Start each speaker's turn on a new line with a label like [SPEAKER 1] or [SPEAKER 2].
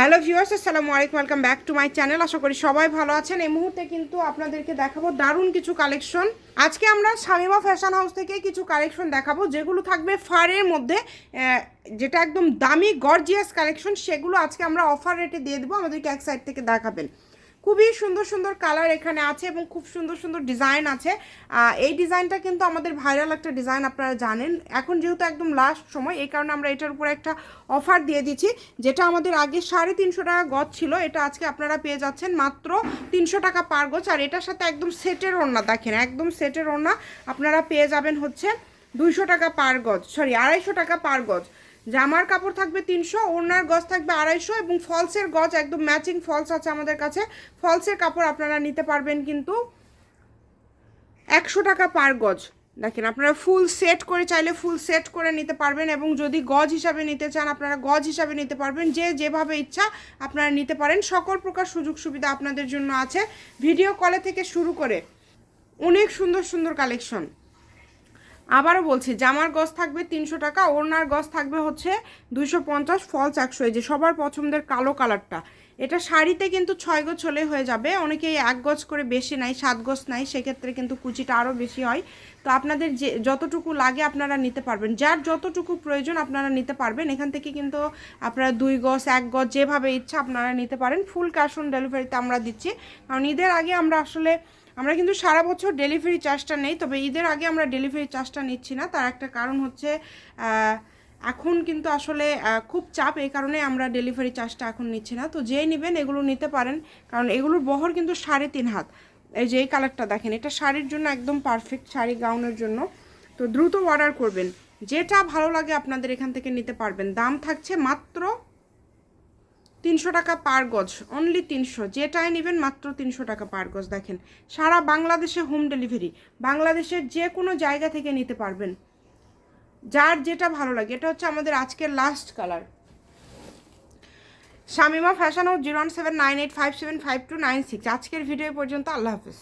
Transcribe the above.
[SPEAKER 1] Hello viewers, আসসালামু আলাইকুম, welcome back to my channel. আশা করি সবাই ভালো আছেন। এই মুহূর্তে কিন্তু আপনাদেরকে দেখাবো দারুণ কিছু কালেকশন। আজকে আমরা শামিমা ফ্যাশন হাউস থেকে কিছু কালেকশন দেখাবো, যেগুলো থাকবে ফারের মধ্যে যেটা একদম দামি, গর্জিয়াস কালেকশন, সেগুলো আজকে আমরা অফার রেটে দিয়ে দেবো। আমাদেরকে এক সাইড থেকে দেখাবেন। খুবই সুন্দর সুন্দর কালার এখানে আছে এবং খুব সুন্দর সুন্দর ডিজাইন আছে। এই ডিজাইনটা কিন্তু আমাদের ভাইরাল একটা ডিজাইন আপনারা জানেন। এখন যেহেতু একদম লাস্ট সময়, এই কারণে আমরা এটার উপরে একটা অফার দিয়ে দিচ্ছি, যেটা আমাদের আগে সাড়ে তিনশো টাকা গজ ছিল, এটা আজকে আপনারা পেয়ে যাচ্ছেন মাত্র তিনশো টাকা পার গজ, আর এটার সাথে একদম সেটের ওড়না দেখেন, একদম সেটের ওড়না আপনারা পেয়ে যাবেন হচ্ছে দুইশো টাকা পার গজ সরি আড়াইশো টাকা পার গজ। জামার কাপড় থাকবে তিনশো, ওড়নার গজ থাকবে আড়াইশো এবং ফলসের গজ একদম ম্যাচিং ফলস আছে আমাদের কাছে। ফলসের কাপড় আপনারা নিতে পারবেন কিন্তু একশো টাকা পার গজ। দেখেন, আপনারা ফুল সেট করে চাইলে ফুল সেট করে নিতে পারবেন এবং যদি গজ হিসাবে নিতে চান, আপনারা গজ হিসাবে নিতে পারবেন। যে যেভাবে ইচ্ছা আপনারা নিতে পারেন। সকল প্রকার সুযোগ সুবিধা আপনাদের জন্য আছে। ভিডিও কলে থেকে শুরু করে অনেক সুন্দর সুন্দর কালেকশন আবারও বলছি, জামার গজ থাকবে তিনশো টাকা, ওড়নার গজ থাকবে হচ্ছে দুইশো পঞ্চাশ ফলস একশো। এই যে সবার পছন্দের কালো কালারটা, এটা শাড়িতে কিন্তু ছয় গজ হলে হয়ে যাবে। অনেকেই এক গজ করে বেশি নাই, সাত গজ নাই, সেক্ষেত্রে কিন্তু কুচিটা আরও বেশি হয়। তো আপনাদের যে, যতটুকু লাগে আপনারা নিতে পারবেন। যার যতটুকু প্রয়োজন আপনারা নিতে পারবেন। এখান থেকে কিন্তু আপনারা দুই গজ, এক গজ, যেভাবে ইচ্ছা আপনারা নিতে পারেন। ফুল ক্যাশ অন ডেলিভারিতে আমরা দিচ্ছি। কারণ ঈদের আগে আমরা আসলে আমরা কিন্তু সারা বছর ডেলিভারি চার্জটা নেই, তবে ঈদের আগে আমরা ডেলিভারি চার্জটা নিচ্ছি না। তার একটা কারণ হচ্ছে এখন কিন্তু আসলে খুব চাপ, এই কারণে আমরা ডেলিভারি চার্জটা এখন নিচ্ছি না। তো যেই নেবেন এগুলো নিতে পারেন, কারণ এগুলোর বহর কিন্তু সাড়ে তিন হাত। এই যে এই কালারটা দেখেন, এটা শাড়ির জন্য একদম পারফেক্ট শাড়ি গাউনের জন্য। তো দ্রুত অর্ডার করবেন। যেটা ভালো লাগে আপনাদের এখান থেকে নিতে পারবেন। দাম থাকছে মাত্র তিনশো টাকা পার গজ অনলি তিনশো। যেটাই নেবেন মাত্র তিনশো টাকা পার গজ, দেখেন। সারা বাংলাদেশে হোম ডেলিভারি বাংলাদেশের যে কোনো জায়গা থেকে নিতে পারবেন। যার যেটা ভালো লাগে, এটা হচ্ছে আমাদের আজকের লাস্ট কালার শামিমা ফ্যাশন ও zero one seven nine eight five seven five two nine six আজকের ভিডিও পর্যন্ত, আল্লাহ হাফিজ।